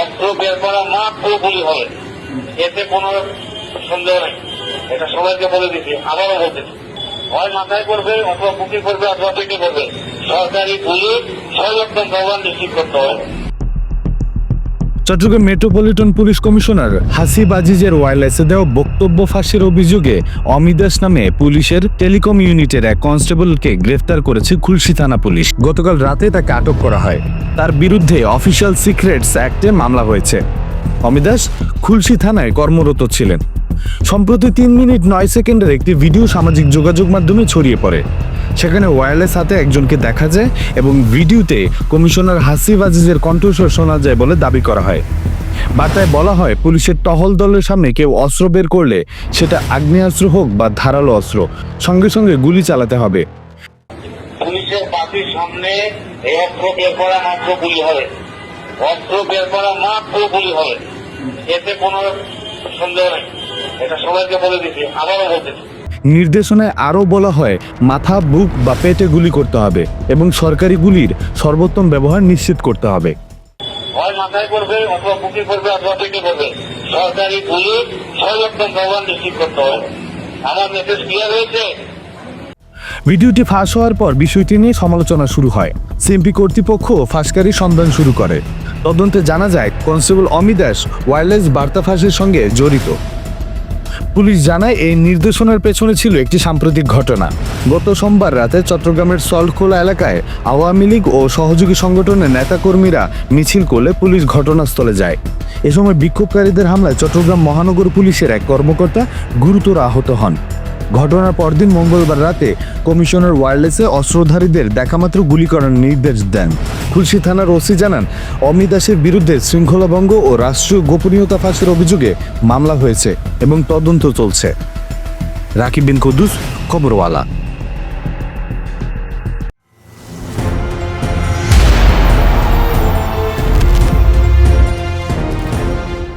অস্ত্র বের করা মাত্র গুলি হবে। এতে কোনো সন্দেহ নেই। এটা সবাইকে বলে দিচ্ছি আবারও বলতেছি হয় মাথায় করবে অথবা বুকে করবে অথবা পেটে করবে সরকারি পুলিশ সর্বোত্তম ব্যবহার নিশ্চিত করতে হবে। Chittagong metropolitan police commissioner Hasib আজিজের ওয়ারলেসে দেওয়া বক্তব্য ফাঁসের অভিযোগে অমিদাস নামে পুলিশের টেলিকম ইউনিটের এক কনস্টেবলকে গ্রেফতার করেছে খুলশি থানা পুলিশ। গতকাল রাতে তাকে আটক করা হয়। তার বিরুদ্ধে অফিসিয়াল সিক্রেটস অ্যাক্টে মামলা হয়েছে। অমিদাস খুলশি থানায় কর্মরত ছিলেন। সম্প্রতি তিন মিনিট নয় সেকেন্ডের একটি ভিডিও সামাজিক যোগাযোগ মাধ্যমে ছড়িয়ে পড়ে। সেখানে ওয়্যারলেস হাতে একজনকে দেখা যায় এবং ভিডিওতে কমিশনার হাসিব আজিজের কণ্ঠস্বর শোনা যায় বলে দাবি করা হয়। বার্তায় বলা হয়, পুলিশের টহল দলের সামনে কেউ অস্ত্র বের করলে সেটা আগ্নেয়াস্ত্র হোক বা ধারালো অস্ত্র, সঙ্গে সঙ্গে গুলি চালাতে হবে। পুলিশের সামনে অস্ত্র বের করা মাত্র গুলি হবে। অস্ত্র বের করা মাত্র গুলি হবে। এতে সন্দেহ নেই। এটা সবাইকে বলে দিচ্ছি আবারও বলতেছি। নির্দেশনায় আরও বলা হয় মাথা বুক বা পেটে গুলি করতে হবে এবং সরকারি গুলির সর্বোত্তম ব্যবহার নিশ্চিত করতে হবে। হয় মাথায় করবে অথবা বুকে করবে অথবা পেটে করবে। সরকারি গুলি সর্বোত্তম ব্যবহার নিশ্চিত করতে হবে। আমার মেসেজ ক্লিয়ার হয়েছে? ভিডিওটি ফাঁস হওয়ার পর বিষয়টি নিয়ে সমালোচনা শুরু হয়। সিএমপি কর্তৃপক্ষ ফাঁসকারী সন্ধান শুরু করে। তদন্তে জানা যায় কনস্টেবল অমিদাস ওয়্যারলেস বার্তা ফাঁসের সঙ্গে জড়িত। পুলিশ জানায় এই নির্দেশনার পেছনে ছিল একটি সাম্প্রতিক ঘটনা। গত সোমবার রাতে চট্টগ্রামের সল্টখোলা এলাকায় আওয়ামী লীগ ও সহযোগী সংগঠনের নেতাকর্মীরা মিছিল করলে পুলিশ ঘটনাস্থলে যায়। এ সময় বিক্ষোভকারীদের হামলায় চট্টগ্রাম মহানগর পুলিশের এক কর্মকর্তা গুরুতর আহত হন। ঘটনার পরদিন মঙ্গলবার রাতে কমিশনার ওয়্যারলেসে অস্ত্রধারীদের দেখামাত্র গুলি করার নির্দেশ দেন। খুলশি থানার ওসি জানান অমিদাসের বিরুদ্ধে শৃঙ্খলাভঙ্গ ও রাষ্ট্রীয় গোপনীয়তা ফাঁসের অভিযোগে মামলা হয়েছে এবং তদন্ত চলছে। রাকিব বিন কুদ্দুস, খবরওয়ালা।